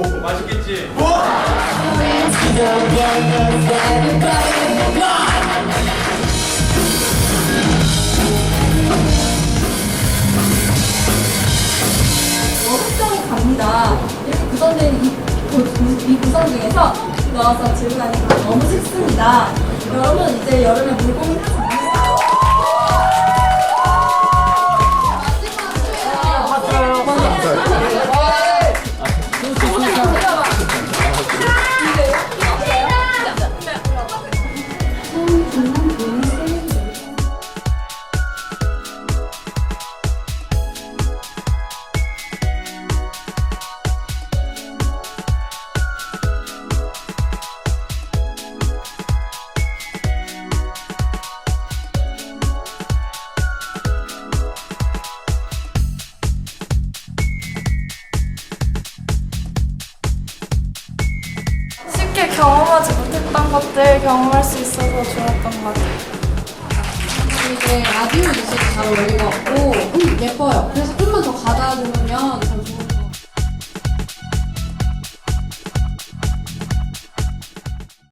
맛있겠지? 흑성이 갑니다. 이렇게 구성된 이, 구- 이 구성 중에서 넣어서 들고 다니기가 너무 쉽습니다. 여러분 이제 여름에 물고기 쉽게 경험하지 못했던 것들 경험할 수 있어서 좋았던 것 같아요. 이게 라디오 뉴스도 잘 같고 음, 예뻐요. 그래서 좀만